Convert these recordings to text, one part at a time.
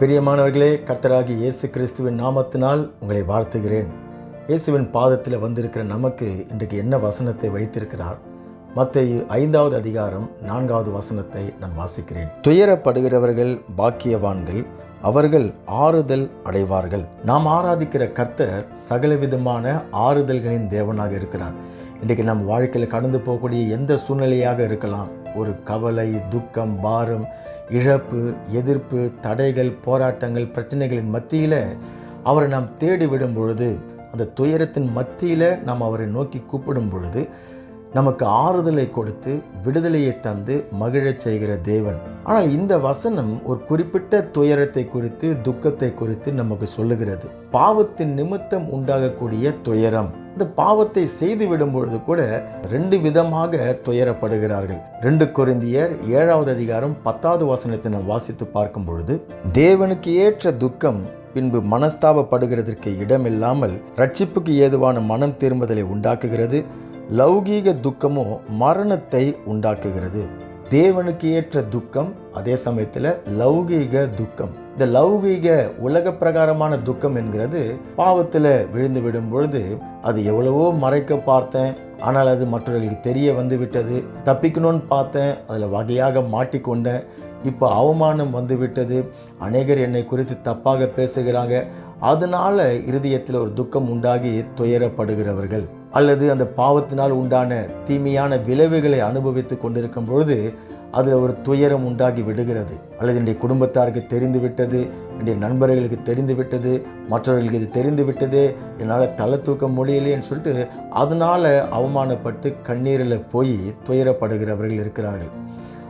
பிரியமானவர்களே கர்த்தராகி இயேசு கிறிஸ்துவின் நாமத்தினால் உங்களை வாழ்த்துகிறேன். இயேசுவின் பாதத்தில் வந்திருக்கிற நமக்கு இன்றைக்கு என்ன வசனத்தை வைத்திருக்கிறார்? மற்ற ஐந்தாவது அதிகாரம் நான்காவது வசனத்தை நான் வாசிக்கிறேன். துயரப்படுகிறவர்கள் பாக்கியவான்கள் அவர்கள் ஆறுதல் அடைவார்கள். நாம் ஆராதிக்கிற கர்த்தர் சகலவிதமான ஆறுதல்களின் தேவனாக இருக்கிறார். இன்றைக்கு நம் வாழ்க்கையில் கடந்து போகக்கூடிய எந்த சூழ்நிலையாக இருக்கலாம்? ஒரு கவலை துக்கம் பாரம் இழப்பு எதிர்ப்பு தடைகள் போராட்டங்கள் பிரச்சனைகளின் மத்தியில் அவரை நாம் தேடி விடும் பொழுது அந்த துயரத்தின் மத்தியில் நாம் அவரை நோக்கி கூப்பிடும் பொழுது நமக்கு ஆறுதலை கொடுத்து விடுதலையை தந்து மகிழச் செய்கிற தேவன். ஆனால் இந்த வசனம் ஒரு குறிப்பிட்ட துயரத்தை குறித்து துக்கத்தை குறித்து நமக்கு சொல்லுகிறது. பாவத்தின் நிமித்தம் உண்டாகக்கூடிய துயரம். இந்த பாவத்தை செய்து விடும் பொழுது கூட ரெண்டு விதமாக துயரப்படுகிறார்கள். ரெண்டு குருந்தியர் ஏழாவது அதிகாரம் பத்தாவது வசனத்தை நாம் வாசித்து பார்க்கும் பொழுது தேவனுக்கு ஏற்ற துக்கம் பின்பு மனஸ்தாபப்படுகிறதற்கு இடமில்லாமல் ரட்சிப்புக்கு ஏதுவான மனம் திரும்புதலை உண்டாக்குகிறது. லௌகீக துக்கமோ மரணத்தை உண்டாக்குகிறது. தேவனுக்கு ஏற்ற துக்கம் அதே சமயத்தில் லௌகீக துக்கம். இந்த லௌகீக உலக பிரகாரமான துக்கம் என்கிறது பாவத்தில் விழுந்து விடும் பொழுது அது எவ்வளவோ மறைக்க பார்த்தேன். ஆனால் அது மற்றவர்களுக்கு தெரிய வந்து விட்டது தப்பிக்கணும்னு பார்த்தேன். அதில் வகையாக மாட்டிக்கொண்டேன் இப்போ அவமானம் வந்து விட்டது அநேகர் என்னை குறித்து தப்பாக பேசுகிறாங்க. அதனால இருதயத்தில் ஒரு துக்கம் உண்டாகி துயரப்படுகிறவர்கள். அல்லது அந்த பாவத்தினால் உண்டான தீமையான விளைவுகளை அனுபவித்து கொண்டிருக்கும் பொழுது அதில் ஒரு துயரம் உண்டாகி விடுகிறது. அல்லது என்னுடைய குடும்பத்தாருக்கு தெரிந்துவிட்டது என்னுடைய நண்பர்களுக்கு தெரிந்துவிட்டது மற்றவர்களுக்கு இது தெரிந்து விட்டது என்னால் தலை தூக்க முடியலையேன்னு சொல்லிட்டு அதனால் அவமானப்பட்டு கண்ணீரில் போய் துயரப்படுகிறவர்கள் இருக்கிறார்கள்.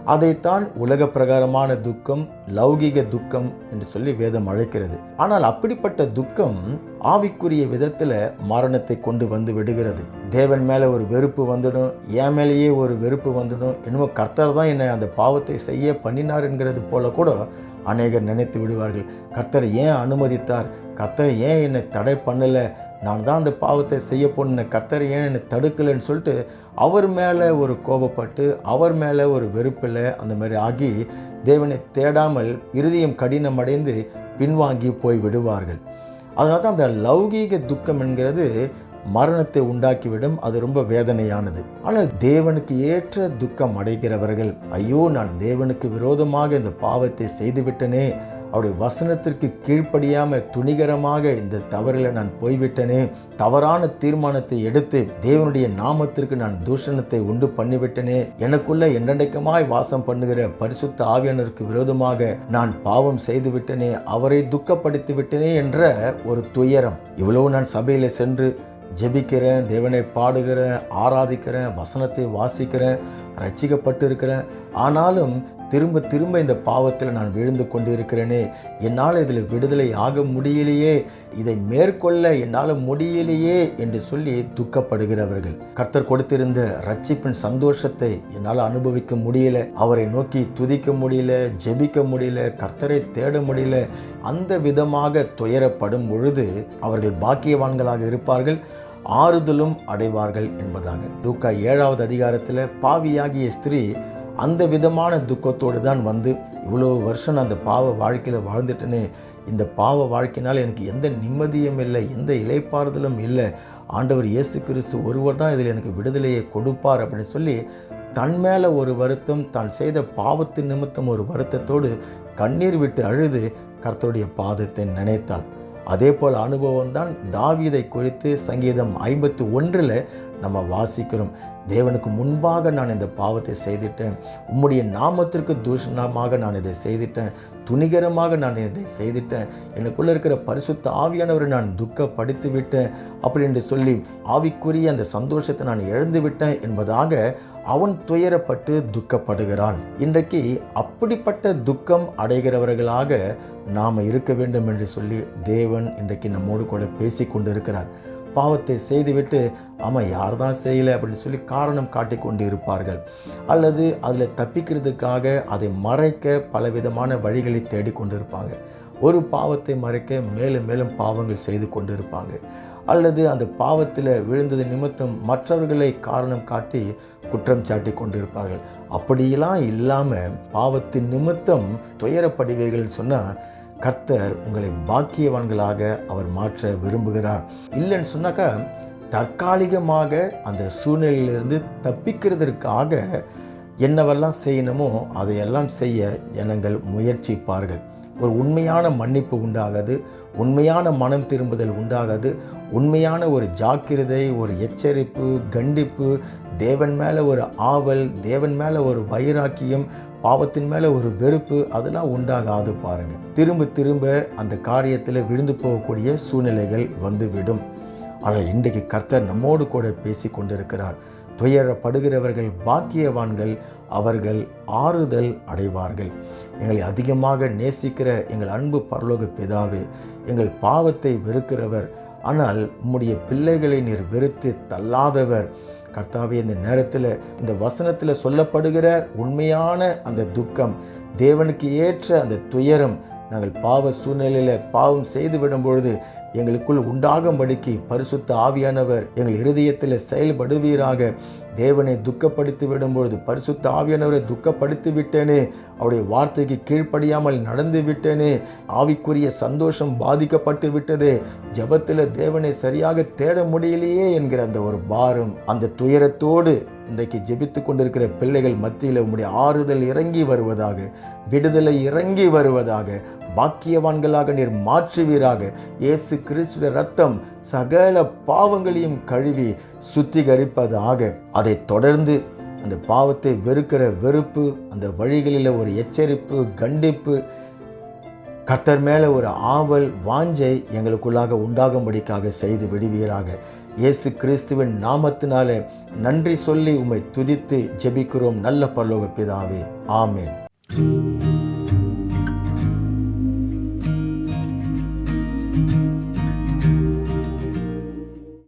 அதைத்தான் உலக பிரகாரமான துக்கம் லௌகிக துக்கம் என்று சொல்லி வேதம் அழைக்கிறது. ஆனால் அப்படிப்பட்ட துக்கம் ஆவிக்குரிய விதத்தில் மரணத்தை கொண்டு வந்து விடுகிறது. தேவன் மேலே ஒரு வெறுப்பு வந்துடும் என் மேலேயே ஒரு வெறுப்பு வந்துடும். என்னமோ கர்த்தர் தான் என்னை அந்த பாவத்தை செய்ய பண்ணினார் என்கிறது போல கூட அநேகர் நினைத்து விடுவார்கள். கர்த்தர் ஏன் அனுமதித்தார்? கர்த்தர் ஏன் என்னை தடை பண்ணலை? நான் தான் அந்த பாவத்தை செய்ய போன கர்த்தர் ஏன் என்னை தடுக்கலைன்னு சொல்லிட்டு அவர் மேலே ஒரு கோபப்பட்டு அவர் மேலே ஒரு வெறுப்பில் அந்த மாதிரி ஆகி தேவனை தேடாமல் இருதயம் கடினமடைந்து பின்வாங்கி போய் விடுவார்கள். அதனால தான் அந்த லௌகீக துக்கம் என்கிறது மரணத்தை உண்டாக்கிவிடும். அது ரொம்ப வேதனையானது. ஆனால் தேவனுக்கு ஏற்ற துக்கம் அடைகிறவர்கள் ஐயோ நான் தேவனுக்கு விரோதமாக இந்த பாவத்தை செய்துவிட்டனே அவருடைய வசனத்திற்கு கீழ்ப்படியாமல் துணிகரமாக இந்த தவறில் நான் போய்விட்டனே தவறான தீர்மானத்தை எடுத்து தேவனுடைய நாமத்திற்கு நான் தூஷணத்தை உண்டு பண்ணிவிட்டனே எனக்குள்ள என்றென்றைக்குமாய் வாசம் பண்ணுகிற பரிசுத்த ஆவியானருக்கு விரோதமாக நான் பாவம் செய்து விட்டனே அவரை துக்கப்படுத்தி விட்டனே என்ற ஒரு துயரம். இவ்வளவு நான் சபையில் சென்று ஜெபிக்கிறேன் தேவனை பாடுகிறேன் ஆராதிக்கிறேன் வசனத்தை வாசிக்கிறேன் ரட்சிக்கப்பட்டு இருக்கிறேன் ஆனாலும் திரும்ப திரும்ப இந்த பாவத்தில் நான் விழுந்து கொண்டிருக்கிறேனே. என்னால் இதில் விடுதலை ஆக முடியலையே. இதை மேற்கொள்ள என்னால் முடியலையே என்று சொல்லி துக்கப்படுகிறவர்கள். கர்த்தர் கொடுத்திருந்த ரட்சிப்பின் சந்தோஷத்தை என்னால் அனுபவிக்க முடியல. அவரை நோக்கி துதிக்க முடியல ஜெபிக்க முடியல கர்த்தரை தேட முடியல. அந்த விதமாக துயரப்படும் பொழுது அவர்கள் பாக்கியவான்களாக இருப்பார்கள் ஆறுதலும் அடைவார்கள் என்பதாக. லூக்கா ஏழாவது அதிகாரத்தில் பாவியாகிய ஸ்திரீ அந்த விதமான துக்கத்தோடு தான் வந்து இவ்வளோ வருஷம் நான் அந்த பாவ வாழ்க்கையில் வாழ்ந்துட்டேனே. இந்த பாவ வாழ்க்கையினால் எனக்கு எந்த நிம்மதியும் இல்லை எந்த இலைப்பாறுதலும் இல்லை. ஆண்டவர் இயேசு கிறிஸ்து ஒருவர் தான் இதில் எனக்கு விடுதலையை கொடுப்பார் அப்படின்னு சொல்லி தன் மேலே ஒரு வருத்தம் தான் செய்த பாவத்து நிமித்தம் ஒரு வருத்தத்தோடு கண்ணீர் விட்டு அழுது கர்த்தருடைய பாதத்தை நினைத்தாள். அதே போல் அனுபவம் தான் தாவீதை குறித்து சங்கீதம் ஐம்பத்தி ஒன்றில் நம்ம வாசிக்கிறோம். தேவனுக்கு முன்பாக நான் இந்த பாவத்தை செய்துட்டேன். உம்முடைய நாமத்திற்கு தூஷணமாக நான் இதை செய்துட்டேன். துணிகரமாக நான் இதை செய்துட்டேன். எனக்குள்ளே இருக்கிற பரிசுத்த ஆவியானவரை நான் துக்கப்படுத்தி விட்டேன் அப்படின்னு சொல்லி ஆவிக்குரிய அந்த சந்தோஷத்தை நான் இழந்து விட்டேன் என்பதாக அவன் துயரப்பட்டு துக்கப்படுகிறான். இன்றைக்கு அப்படிப்பட்ட துக்கம் அடைகிறவர்களாக நாம் இருக்க வேண்டும் என்று சொல்லி தேவன் இன்றைக்கு நம்மோடு கூட பேசி கொண்டிருக்கிறார் பாவத்தை செய்துவிட்டு ஆமாம் யார் தான் செய்யலை? அப்படின்னு சொல்லி காரணம் காட்டி கொண்டு இருப்பார்கள் அல்லது அதில் தப்பிக்கிறதுக்காக அதை மறைக்க பலவிதமான வழிகளை தேடிக்கொண்டு இருப்பாங்க ஒரு பாவத்தை மறைக்க மேலும் மேலும் பாவங்கள் செய்து கொண்டு இருப்பாங்க அல்லது அந்த பாவத்தில் விழுந்தது நிமித்தம் மற்றவர்களை காரணம் காட்டி குற்றம் சாட்டி கொண்டிருப்பார்கள். அப்படியெல்லாம் இல்லாமல் பாவத்தின் நிமித்தம் துயரப்படுவீர்கள் சொன்னால் கர்த்தர் உங்களை பாக்கியவான்களாக அவர் மாற்ற விரும்புகிறார். இல்லைன்னு சொன்னாக்கா தற்காலிகமாக அந்த சூழ்நிலையிலிருந்து தப்பிக்கிறதற்காக என்னவெல்லாம் செய்யணுமோ அதையெல்லாம் செய்ய ஜனங்கள் முயற்சிப்பார்கள். ஒரு உண்மையான மன்னிப்பு உண்டாகாது உண்மையான மனம் திரும்புதல் உண்டாகாது உண்மையான ஒரு ஜாக்கிரதை ஒரு எச்சரிப்பு கண்டிப்பு தேவன் மேலே ஒரு ஆவல் தேவன் மேலே ஒரு வைராக்கியம் பாவத்தின் மேலே ஒரு வெறுப்பு அதெல்லாம் உண்டாகாது பாருங்கள் திரும்ப திரும்ப அந்த காரியத்தில் விழுந்து போகக்கூடிய சூழ்நிலைகள் வந்துவிடும். ஆனால் இன்றைக்கு கர்த்தர் நம்மோடு கூட பேசி கொண்டிருக்கிறார். துயரப்படுகிறவர்கள் பாக்கியவான்கள் அவர்கள் ஆறுதல் அடைவார்கள். எங்களை அதிகமாக நேசிக்கிற எங்கள் அன்பு பரலோக பிதாவே எங்கள் பாவத்தை வெறுக்கிறவர். ஆனால் உம்முடைய பிள்ளைகளை நீர் வெறுத்து தள்ளாதவர். கர்த்தாவே இந்த நேரத்தில் இந்த வசனத்தில் சொல்லப்படுகிற உண்மையான அந்த துக்கம் தேவனுக்கு ஏற்ற அந்த துயரம் நாங்கள் பாவ சூழ்நிலையில் பாவம் செய்து விடும் பொழுது எங்களுக்குள் உண்டாகும்படிக்கு பரிசுத்த ஆவியானவர் எங்கள் இருதயத்தில் செயல்படுவீராக. தேவனை துக்கப்படுத்தி விடும்பொழுது பரிசுத்த ஆவியானவரை துக்கப்படுத்தி விட்டேனே அவருடைய வார்த்தைக்கு கீழ்ப்படியாமல் நடந்து விட்டேனே ஆவிக்குரிய சந்தோஷம் பாதிக்கப்பட்டு விட்டதே ஜெபத்தில் தேவனை சரியாக தேட முடியலையே என்கிற அந்த ஒரு பாரம் அந்த துயரத்தோடு இன்றைக்கு ஜெபித்து கொண்டிருக்கிற பிள்ளைகள் மத்தியில் உம்முடைய ஆறுதல் இறங்கி வருவதாக விடுதலை இறங்கி வருவதாக பாக்கியவான்களாக நீர் மாற்றுவீராக. இயேசு கிறிஸ்துவ ரத்தம் சகல பாவங்களையும் கழுவி சுத்திகரிப்பதாக. அதை தொடர்ந்து அந்த பாவத்தை வெறுக்கிற வெறுப்பு அந்த வழிகளில் ஒரு எச்சரிப்பு கண்டிப்பு கர்த்தர் மேலே ஒரு ஆவல் வாஞ்சை எங்களுக்குள்ளாக உண்டாகும்படிக்காக செய்து விடுவீராக. இயேசு கிறிஸ்துவின் நாமத்தினாலே நன்றி சொல்லி உம்மை துதித்து ஜெபிக்கிறோம். நல்ல பரலோக பிதாவே. ஆமேன்.